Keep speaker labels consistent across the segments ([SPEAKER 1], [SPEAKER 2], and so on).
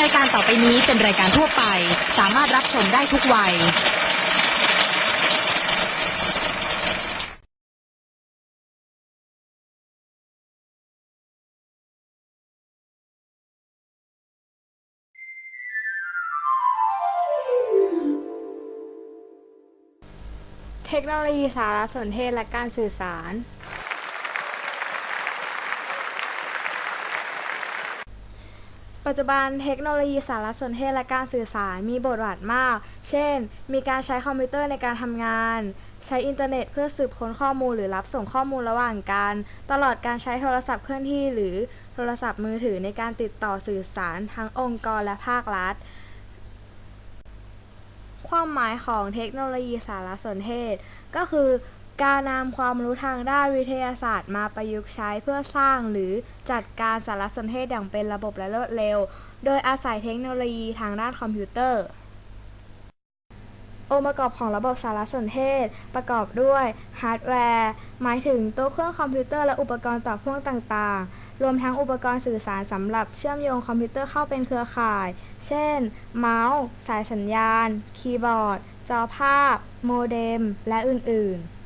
[SPEAKER 1] รายการต่อไปนี้เป็นรายการทั่วไป สามารถรับชมได้ทุกวัย
[SPEAKER 2] เทคโนโลยีสารสนเทศและการสื่อสาร ปัจจุบันเทคโนโลยีสารสนเทศและการสื่อสารมีบทบาทมาก เช่น มีการใช้คอมพิวเตอร์ในการทำงาน ใช้อินเทอร์เน็ตเพื่อสืบค้นข้อมูลหรือรับส่งข้อมูลระหว่างกัน ตลอดการใช้โทรศัพท์เคลื่อนที่หรือโทรศัพท์มือถือในการติดต่อสื่อสารทั้งองค์กรและภาครัฐ ความหมายของเทคโนโลยีสารสนเทศ ก็คือ การนำความรู้ทางด้านวิทยาศาสตร์มาประยุกต์ใช้เพื่อสร้างหรือจัดการสารสนเทศอย่างเป็นระบบและรวดเร็ว โดยอาศัยเทคโนโลยีทางด้านคอมพิวเตอร์ องค์ประกอบของระบบสารสนเทศ ประกอบด้วยฮาร์ดแวร์ หมายถึงตัวเครื่องคอมพิวเตอร์และอุปกรณ์ต่อพ่วงต่างๆ รวมทั้งอุปกรณ์สื่อสารสำหรับเชื่อมโยงคอมพิวเตอร์เข้าเป็นเครือข่าย เช่น เมาส์ สายสัญญาณ คีย์บอร์ด จอภาพ โมเด็ม และอื่นๆ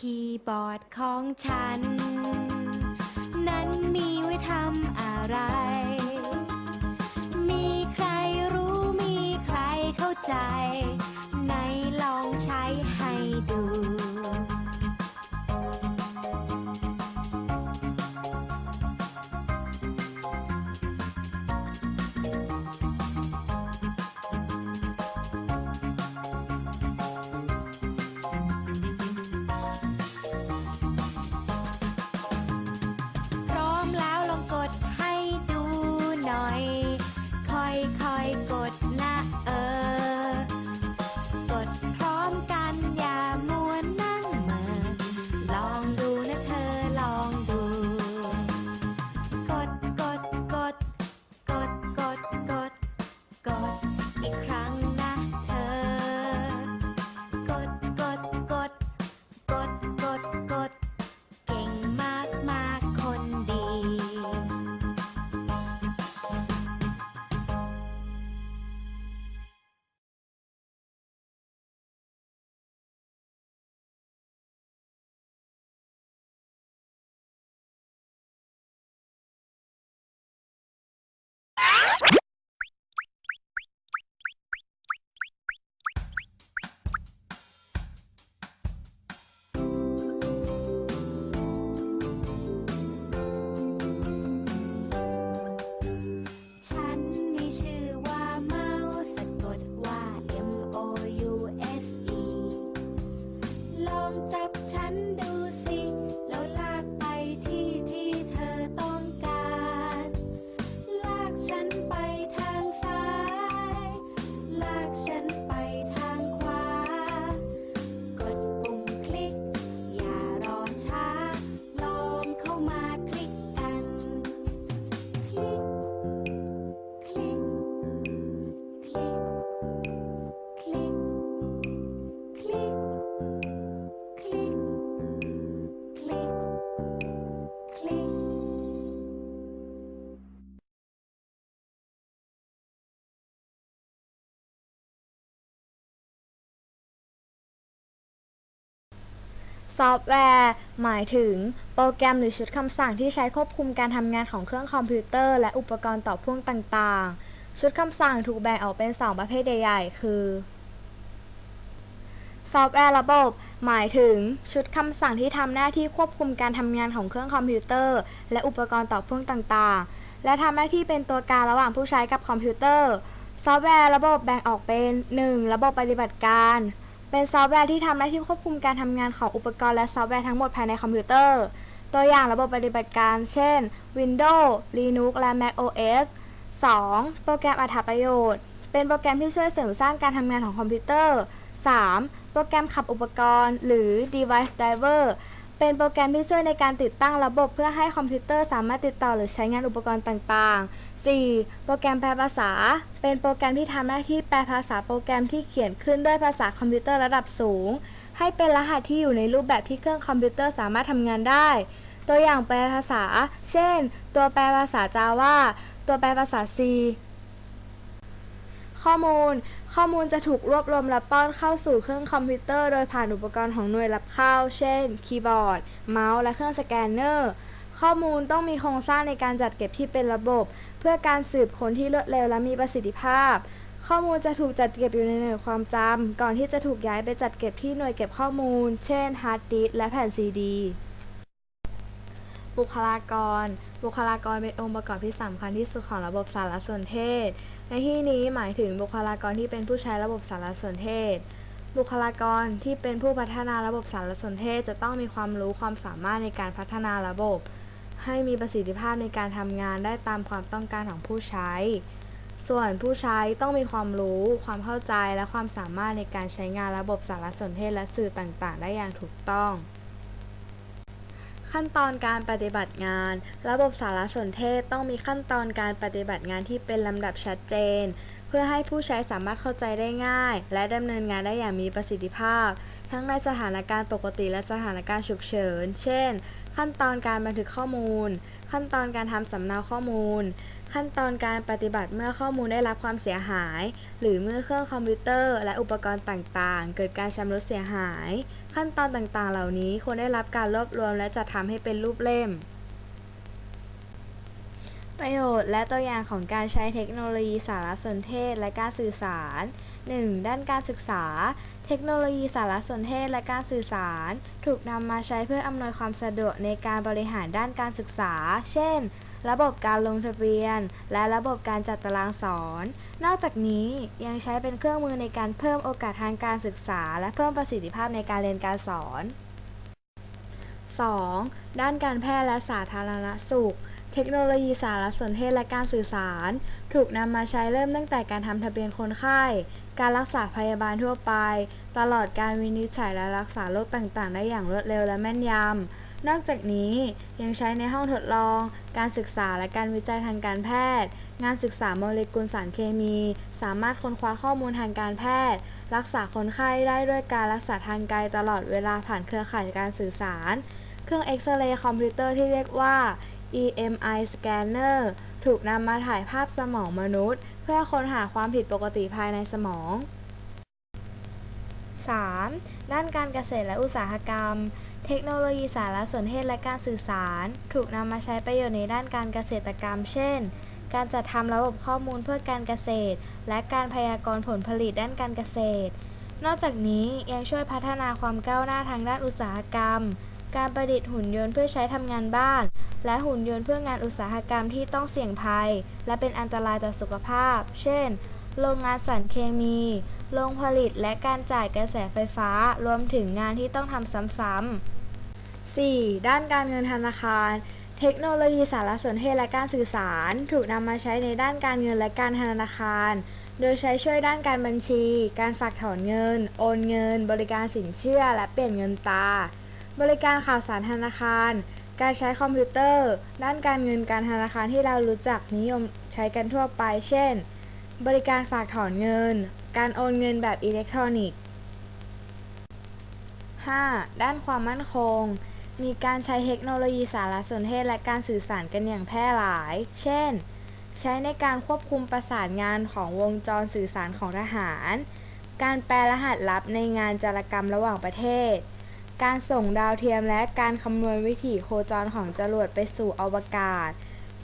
[SPEAKER 3] คีย์บอร์ดของฉัน นั้นมีไว้ทำอะไร มีใครรู้มีใครเข้าใจ
[SPEAKER 2] ซอฟต์แวร์ หมายถึง โปรแกรมหรือชุดคำสั่งที่ใช้ควบคุมการทำงานของเครื่องคอมพิวเตอร์ และอุปกรณ์ต่อพ่วงต่างๆ ชุดคำสั่งถูกแบ่งออกเป็น 2 ประเภทใหญ่ๆ คือซอฟต์แวร์ระบบ หมายถึง ชุดคำสั่งที่ทำหน้าที่ควบคุมการทำงานของเครื่องคอมพิวเตอร์ และอุปกรณ์ต่อพ่วงต่างๆ และทำหน้าที่เป็นตัวกลางระหว่างผู้ใช้กับคอมพิวเตอร์ ซอฟต์แวร์ระบบแบ่งออกเป็น 1. ระบบปฏิบัติการ เป็นซอฟต์แวร์ที่ทำหน้าที่ควบคุมการทำงานของอุปกรณ์และซอฟต์แวร์ทั้งหมดภายในคอมพิวเตอร์ ตัวอย่างระบบปฏิบัติการ เช่น Windows Linux และ Mac OS 2. โปรแกรมอัถประโยชน์ เป็นโปรแกรมที่ช่วยเสริมสร้างการทำงานของคอมพิวเตอร์ 3. โปรแกรมขับอุปกรณ์ หรือ device driver เป็นโปรแกรมที่ช่วยในการติดตั้งระบบเพื่อให้คอมพิวเตอร์สามารถติดต่อหรือใช้งานอุปกรณ์ต่างๆ 4. โปรแกรมแปลภาษา เป็นโปรแกรมที่ทำหน้าที่แปลภาษาโปรแกรมที่เขียนขึ้นด้วยภาษาคอมพิวเตอร์ระดับสูง ให้เป็นรหัสที่อยู่ในรูปแบบที่เครื่องคอมพิวเตอร์สามารถทำงานได้ ตัวอย่างแปลภาษา เช่น ตัวแปลภาษา Java ตัวแปลภาษา C ข้อมูล ข้อมูลจะถูกรวบรวมและป้อนเข้าสู่เครื่องคอมพิวเตอร์ โดยผ่านอุปกรณ์ของหน่วยรับเข้า เช่น คีย์บอร์ด เมาส์ และเครื่องสแกนเนอร์ ข้อมูลต้องมีโครงสร้างในการจัดเก็บที่เป็นระบบ เพื่อการสืบค้นที่รวดเร็วและมีประสิทธิภาพ ข้อมูลจะถูกจัดเก็บอยู่ในหน่วยความจำก่อนที่จะถูกย้ายไปจัดเก็บที่หน่วยเก็บข้อมูล เช่นฮาร์ดดิสและแผ่นซีดีบุคลากร บุคลากรเป็นองค์ประกอบที่สำคัญที่สุดของระบบสารสนเทศ ในที่นี้หมายถึงบุคลากรที่เป็นผู้ใช้ระบบสารสนเทศ บุคลากรที่เป็นผู้พัฒนาระบบสารสนเทศ จะต้องมีความรู้ความสามารถในการพัฒนาระบบ ให้มีประสิทธิภาพในการทำงานได้ตามความต้องการของผู้ใช้ ส่วนผู้ใช้ต้องมีความรู้ ความเข้าใจและความสามารถในการใช้งานระบบสารสนเทศและสื่อต่างๆ ได้อย่างถูกต้อง ขั้นตอนการปฏิบัติงาน ระบบสารสนเทศต้องมีขั้นตอนการปฏิบัติงานที่เป็นลำดับชัดเจน เพื่อให้ผู้ใช้สามารถเข้าใจได้ง่าย และดำเนินงานได้อย่างมีประสิทธิภาพ ทั้งในสถานการณ์ปกติและสถานการณ์ฉุกเฉิน เช่น ขั้นตอนการบันทึกข้อมูล ขั้นตอนการทำสำเนาข้อมูล ขั้นตอนการปฏิบัติเมื่อข้อมูลได้รับความเสียหาย หรือเมื่อเครื่องคอมพิวเตอร์ และอุปกรณ์ต่างๆ เกิดการชำรุดเสียหาย ขั้นตอนต่างๆ เหล่านี้ควรได้รับการรวบรวมและจัดทำให้เป็นรูปเล่ม ประโยชน์และตัวอย่างของการใช้เทคโนโลยีสารสนเทศและการสื่อสาร 1. ด้านการศึกษา เทคโนโลยีสารสนเทศและการสื่อสาร ถูกนำมาใช้เพื่ออำนวยความสะดวกในการบริหารด้านการศึกษา เช่น ระบบการลงทะเบียน และระบบการจัดตารางสอน นอกจากนี้ยังใช้เป็นเครื่องมือในการเพิ่มโอกาสทางการศึกษา และเพิ่มประสิทธิภาพในการเรียนการสอน 2. ด้านการแพทย์และสาธารณสุข เทคโนโลยีสารสนเทศและการสื่อสาร ถูกนำมาใช้เริ่มตั้งแต่การทำทะเบียนคนไข้ การรักษาพยาบาลทั่วไป ตลอดการวินิจฉัยและรักษาโรคต่างๆ ได้อย่างรวดเร็วและแม่นยำ นอกจากนี้ยังใช้ในห้องทดลอง การศึกษาและการวิจัยทางการแพทย์ งานศึกษาโมเลกุลสารเคมี สามารถค้นคว้าข้อมูลทางการแพทย์ รักษาคนไข้ได้ด้วยการรักษาทางไกลตลอดเวลาผ่านเครือข่ายการสื่อสาร เครื่องเอ็กซเรย์คอมพิวเตอร์ที่เรียกว่า EMI scanner ถูกนำมาถ่ายภาพสมองมนุษย์ เพื่อค้นหาความผิดปกติภายในสมอง 3. ด้านการเกษตรและอุตสาหกรรม เทคโนโลยีสารสนเทศและการสื่อสาร ถูกนำมาใช้ประโยชน์ในด้านการเกษตรกรรม เช่น การจัดทำระบบข้อมูลเพื่อการเกษตร และการพยากรณ์ผลผลิตด้านการเกษตร นอกจากนี้ยังช่วยพัฒนาความก้าวหน้าทางด้านอุตสาหกรรม การประดิษฐ์หุ่นยนต์เพื่อใช้ทำงานบ้าน และหุ่นยนต์เพื่องานอุตสาหกรรมที่ต้องเสี่ยงภัย และเป็นอันตรายต่อสุขภาพ เช่น โรงงานสารเคมี โรงผลิตและการจ่ายกระแสไฟฟ้า รวมถึงงานที่ต้องทำซ้ำๆ 4. ด้านการเงินธนาคาร เทคโนโลยีสารสนเทศและการสื่อสาร ถูกนำมาใช้ในด้านการเงินและการธนาคาร โดยใช้ช่วยด้านการบัญชี การฝากถอนเงิน โอนเงิน บริการสินเชื่อ และเปลี่ยนเงินตราบริการข่าวสารธนาคาร การใช้คอมพิวเตอร์ ด้านการเงินการธนาคารที่เรารู้จักนิยมใช้กันทั่วไป เช่น บริการฝากถอนเงิน การโอนเงินแบบอิเล็กทรอนิกส์ 5. ด้านความมั่นคง มีการใช้เทคโนโลยีสารสนเทศและการสื่อสารกันอย่างแพร่หลาย เช่น ใช้ในการควบคุมประสานงานของวงจรสื่อสารของทหาร การแปลรหัสลับในงานจารกรรมระหว่างประเทศ การส่งดาวเทียมและการคำนวณวิถีโคจรของจรวดไปสู่อวกาศ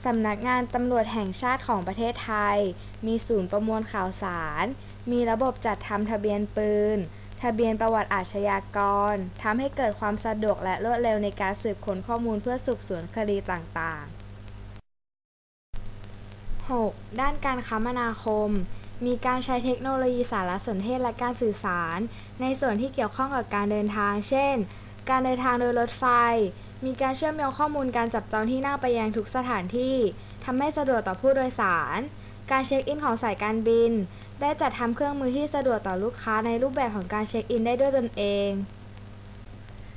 [SPEAKER 2] สำนักงานตำรวจแห่งชาติของประเทศไทย มีศูนย์ประมวลข่าวสาร มีระบบจัดทำทะเบียนปืน ทะเบียนประวัติอาชญากร ทำให้เกิดความสะดวกและรวดเร็วในการสืบค้นข้อมูลเพื่อสืบสวนคดีต่างๆ 6. ด้านการคมนาคม มีการใช้เทคโนโลยีสารสนเทศและการสื่อสาร ในส่วนที่เกี่ยวข้องกับการเดินทาง เช่น การเดินทางโดยรถไฟ มีการเชื่อมโยงข้อมูลการจับจองที่นั่งไปยังทุกสถานที่ทำให้สะดวกต่อผู้โดยสาร การเช็คอินของสายการบิน ได้จัดทำเครื่องมือที่สะดวกต่อลูกค้าในรูปแบบของการเช็คอินได้ด้วยตนเอง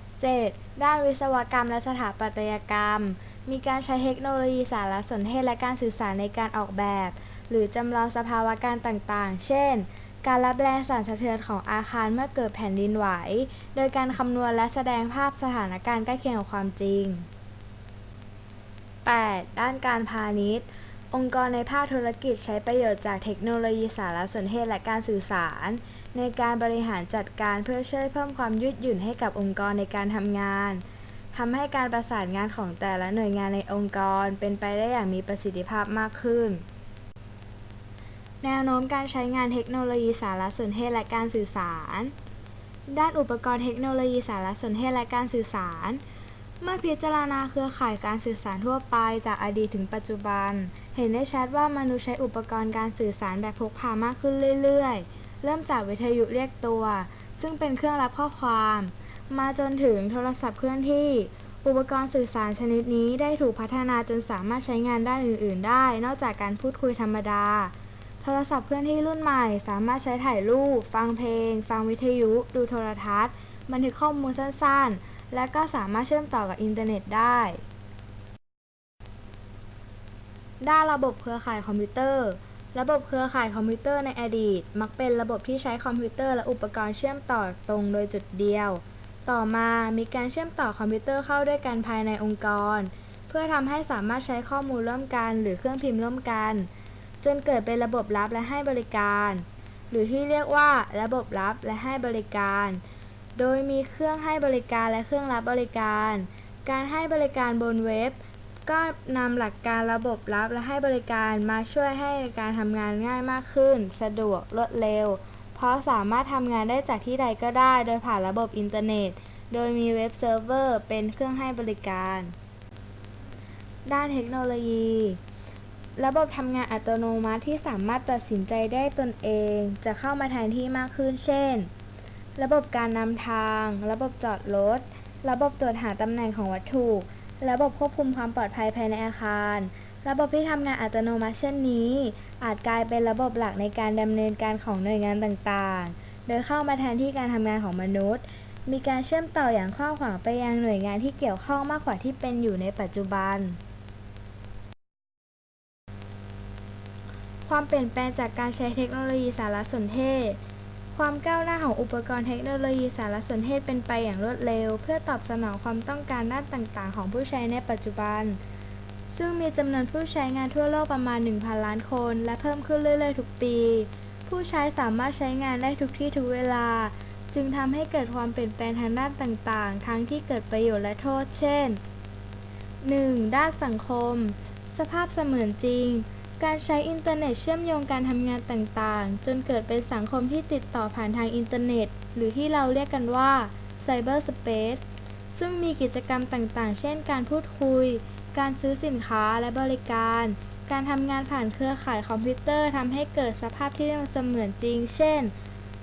[SPEAKER 2] 7. ด้านวิศวกรรมและสถาปัตยกรรม มีการใช้เทคโนโลยีสารสนเทศและการสื่อสารในการออกแบบ หรือจำลองสภาวะการต่างๆ เช่น การรับแรงสั่นสะเทือนของอาคารเมื่อเกิดแผ่นดินไหว โดยการคำนวณและแสดงภาพสถานการณ์ใกล้เคียงกับความจริง 8. ด้านการพาณิชย์ องค์กรในภาคธุรกิจใช้ประโยชน์จากเทคโนโลยีสารสนเทศและการสื่อสาร ในการบริหารจัดการเพื่อช่วยเพิ่มความยืดหยุ่นให้กับองค์กรในการทำงานทำให้การประสานงานของแต่ละหน่วยงานในองค์กรเป็นไปได้อย่างมีประสิทธิภาพมากขึ้น แนวโน้มการใช้งานเทคโนโลยีสารสนเทศและการสื่อสาร ด้านอุปกรณ์เทคโนโลยีสารสนเทศและการสื่อสาร เมื่อพิจารณาเครือข่ายการสื่อสารทั่วไปจากอดีตถึงปัจจุบัน เห็นได้ชัดว่ามนุษย์ใช้อุปกรณ์การสื่อสารแบบพกพามากขึ้นเรื่อยๆ เริ่มจากวิทยุเรียกตัว ซึ่งเป็นเครื่องรับข้อความ มาจนถึงโทรศัพท์เคลื่อนที่ อุปกรณ์สื่อสารชนิดนี้ได้ถูกพัฒนาจนสามารถใช้งานด้านอื่น ๆ ได้ นอกจากการพูดคุยธรรมดา โทรศัพท์เคลื่อนที่รุ่นใหม่ สามารถใช้ถ่ายรูป ฟังเพลง ฟังวิทยุ ดูโทรทัศน์ บันทึกข้อมูลสั้นๆ และก็สามารถเชื่อมต่อกับอินเทอร์เน็ตได้ ด้านระบบเครือข่ายคอมพิวเตอร์ ระบบเครือข่ายคอมพิวเตอร์ในอดีต มักเป็นระบบที่ใช้คอมพิวเตอร์และอุปกรณ์เชื่อมต่อตรงโดยจุดเดียว ต่อมามีการเชื่อมต่อคอมพิวเตอร์เข้าด้วยกันภายในองค์กร เพื่อทำให้สามารถใช้ข้อมูลร่วมกัน หรือเครื่องพิมพ์ร่วมกัน จนเกิดเป็นระบบรับและให้บริการ หรือที่เรียกว่าระบบรับและให้บริการ โดยมีเครื่องให้บริการและเครื่องรับบริการ การให้บริการบนเว็บ ก็นำหลักการระบบรับและให้บริการมาช่วยให้การทำงานง่ายมากขึ้น สะดวกรวดเร็ว เพราะสามารถทำงานได้จากที่ใดก็ได้ โดยผ่านระบบอินเทอร์เน็ต โดยมีเว็บเซิร์ฟเวอร์เป็นเครื่องให้บริการ ด้านเทคโนโลยี ระบบทำงานอัตโนมัติที่สามารถตัดสินใจได้ตนเอง จะเข้ามาแทนที่มากขึ้น เช่น ระบบการนำทาง ระบบจอดรถ ระบบตรวจหาตำแหน่งของวัตถุ ระบบควบคุมความปลอดภัยภายในอาคาร ระบบที่ทำงานอัตโนมัติเช่นนี้ อาจกลายเป็นระบบหลักในการดำเนินการของหน่วยงานต่างๆ โดยเข้ามาแทนที่การทำงานของมนุษย์ มีการเชื่อมต่ออย่างกว้างขวางไปยังหน่วยงานที่เกี่ยวข้องมากกว่าที่เป็นอยู่ในปัจจุบัน ความเปลี่ยนแปลงจากการใช้เทคโนโลยีสารสนเทศ ความก้าวหน้าของอุปกรณ์เทคโนโลยีสารสนเทศเป็นไปอย่างรวดเร็ว เพื่อตอบสนองความต้องการด้านต่างๆ ของผู้ใช้ในปัจจุบัน ซึ่งมีจำนวนผู้ใช้งานทั่วโลกประมาณ 1,000 ล้านคน และเพิ่มขึ้นเรื่อยๆ ทุกปี ผู้ใช้สามารถใช้งานได้ทุกที่ทุกเวลา จึงทำให้เกิดความเปลี่ยนแปลงทางด้านต่างๆ ทั้งที่เกิดประโยชน์และโทษ เช่น 1. ด้านสังคม สภาพเสมือนจริง การใช้อินเทอร์เน็ตเชื่อมโยงการทำงานต่างๆ จนเกิดเป็นสังคมที่ติดต่อผ่านทางอินเทอร์เน็ต หรือที่เราเรียกกันว่าไซเบอร์สเปซซึ่งมีกิจกรรมต่างๆ เช่น การพูดคุย การซื้อสินค้าและบริการ การทำงานผ่านเครือข่ายคอมพิวเตอร์ทำให้เกิดสภาพที่เสมือนจริง เช่น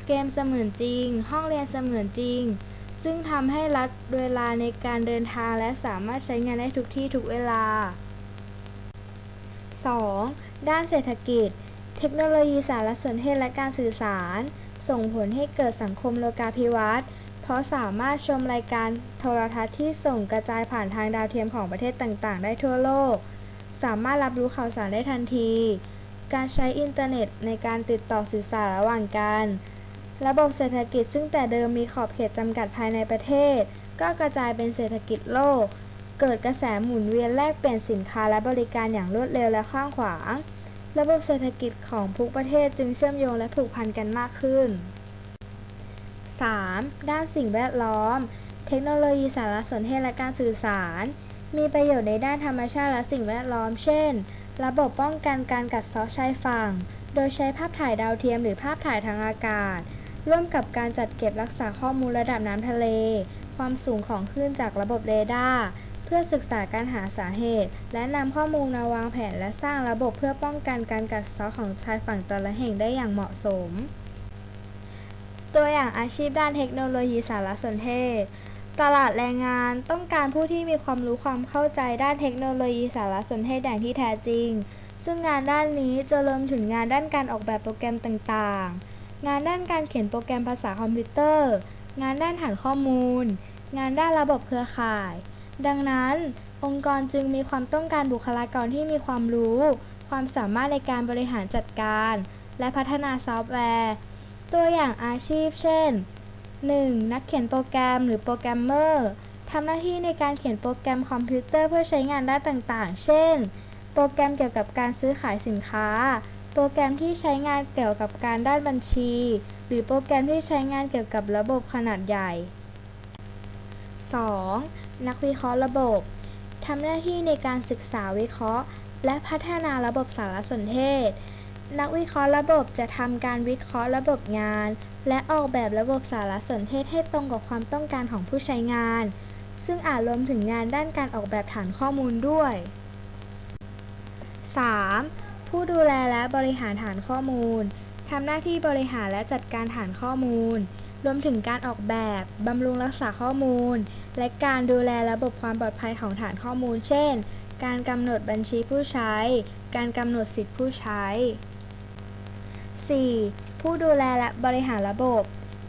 [SPEAKER 2] เกมเสมือนจริง ห้องเรียนเสมือนจริง ซึ่งทำให้รัดเวลาในการเดินทางและสามารถใช้งานได้ทุกที่ทุกเวลา 2. ด้านเศรษฐกิจ เทคโนโลยีสารสนเทศและการสื่อสาร ส่งผลให้เกิดสังคมโลกาภิวัตน์เพราะสามารถชมรายการโทรทัศน์ที่ส่งกระจายผ่านทางดาวเทียมของประเทศต่างๆ ได้ทั่วโลก สามารถรับรู้ข่าวสารได้ทันที การใช้อินเทอร์เน็ตในการติดต่อสื่อสารระหว่างกัน ระบบเศรษฐกิจซึ่งแต่เดิมมีขอบเขตจำกัดภายในประเทศ ก็กระจายเป็นเศรษฐกิจโลก เกิดกระแสหมุนเวียนแลกเปลี่ยนสินค้าและบริการอย่างรวดเร็วและกว้างขวาง ระบบเศรษฐกิจของทุกประเทศจึงเชื่อมโยงและผูกพันกันมากขึ้น 3. ด้านสิ่งแวดล้อม เทคโนโลยีสารสนเทศและการสื่อสาร มีประโยชน์ในด้านธรรมชาติและสิ่งแวดล้อม เช่น ระบบป้องกันการกัดเซาะชายฝั่ง โดยใช้ภาพถ่ายดาวเทียมหรือภาพถ่ายทางอากาศ ร่วมกับการจัดเก็บรักษาข้อมูลระดับน้ำทะเล ความสูงของคลื่นจากระบบเรดาร์ เพื่อศึกษาการหาสาเหตุ และนำข้อมูลมาวางแผนและสร้างระบบเพื่อป้องกันการกัดเซาะของชายฝั่งแต่ละแห่งได้อย่างเหมาะสม ตัวอย่างอาชีพด้านเทคโนโลยีสารสนเทศ ตลาดแรงงานต้องการผู้ที่มีความรู้ความเข้าใจด้านเทคโนโลยีสารสนเทศอย่างที่แท้จริง ซึ่งงานด้านนี้จะรวมถึงงานด้านการออกแบบโปรแกรมต่างๆ งานด้านการเขียนโปรแกรมภาษาคอมพิวเตอร์ งานด้านฐานข้อมูล งานด้านระบบเครือข่าย ดังนั้น องค์กรจึงมีความต้องการบุคลากรที่มีความรู้ ความสามารถในการบริหารจัดการ และพัฒนาซอฟต์แวร์ ตัวอย่างอาชีพ เช่น 1. นักเขียนโปรแกรมหรือโปรแกรมเมอร์ทำหน้าที่ในการเขียนโปรแกรมคอมพิวเตอร์เพื่อใช้งานด้านต่างๆ เช่น โปรแกรมเกี่ยวกับการซื้อขายสินค้า โปรแกรมที่ใช้งานเกี่ยวกับการด้านบัญชี หรือโปรแกรมที่ใช้งานเกี่ยวกับระบบขนาดใหญ่ 2. นักวิเคราะห์ระบบทำหน้าที่ในการศึกษาวิเคราะห์ และพัฒนาระบบสารสนเทศ นักวิเคราะห์ระบบจะทำการวิเคราะห์ระบบงาน และออกแบบระบบสารสนเทศให้ตรงกับความต้องการของผู้ใช้งาน ซึ่งอาจรวมถึงงานด้านการออกแบบฐานข้อมูลด้วย 3. ผู้ดูแลและบริหารฐานข้อมูลทำหน้าที่บริหารและจัดการฐานข้อมูล รวมถึงการออกแบบ บำรุงรักษาข้อมูล และการดูแลระบบความปลอดภัยของฐานข้อมูล เช่น การกำหนดบัญชีผู้ใช้ การกำหนดสิทธิผู้ใช้ 4. ผู้ดูแลและบริหารระบบ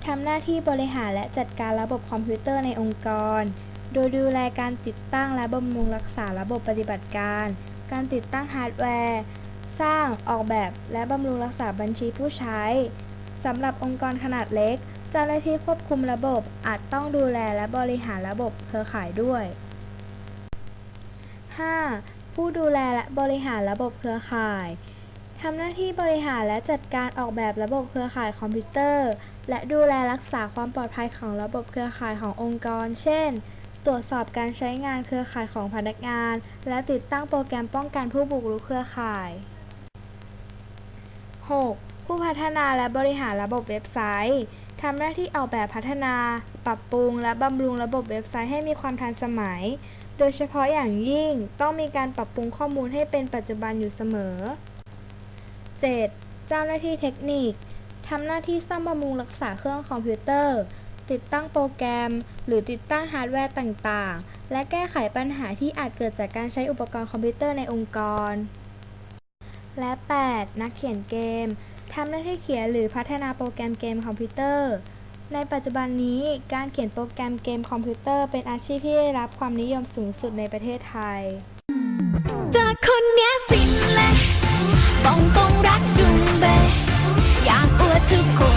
[SPEAKER 2] ทำหน้าที่บริหารและจัดการระบบคอมพิวเตอร์ในองค์กร โดยดูแลการติดตั้งและบำรุงรักษาระบบปฏิบัติการ การติดตั้งฮาร์ดแวร์ สร้าง ออกแบบ และบำรุงรักษาบัญชีผู้ใช้ สำหรับองค์กรขนาดเล็ก เจ้าหน้าที่ควบคุมระบบ อาจต้องดูแลและบริหารระบบเครือข่ายด้วย 5. ผู้ดูแลและบริหารระบบเครือข่ายทำหน้าที่บริหารและจัดการออกแบบระบบเครือข่ายคอมพิวเตอร์ และดูแลรักษาความปลอดภัยของระบบเครือข่ายขององค์กร เช่น ตรวจสอบการใช้งานเครือข่ายของพนักงาน และติดตั้งโปรแกรมป้องกันผู้บุกรุกเครือข่าย 6. ผู้พัฒนาและบริหารระบบเว็บไซต์ ทำหน้าที่ออกแบบพัฒนา ปรับปรุง และบำรุงระบบเว็บไซต์ให้มีความทันสมัย โดยเฉพาะอย่างยิ่งต้องมีการปรับปรุงข้อมูลให้เป็นปัจจุบันอยู่เสมอ 7. เจ้าหน้าที่เทคนิคทำหน้าที่ซ่อมบำรุงรักษาเครื่องคอมพิวเตอร์ ติดตั้งโปรแกรม หรือติดตั้งฮาร์ดแวร์ต่างๆ และแก้ไขปัญหาที่อาจเกิดจากการใช้อุปกรณ์คอมพิวเตอร์ในองค์กร และ 8. นักเขียนเกม ทำหน้าที่เขียนหรือพัฒนาโปรแกรมเกมคอมพิวเตอร์ ในปัจจุบันนี้การเขียนโปรแกรมเกมคอมพิวเตอร์ เป็นอาชีพที่ได้รับความนิยมสูงสุดในประเทศไทย
[SPEAKER 4] จากคนเนี้ยฟินเลยต้องต้องรักจุง
[SPEAKER 3] เบ อยากอวดทุกคน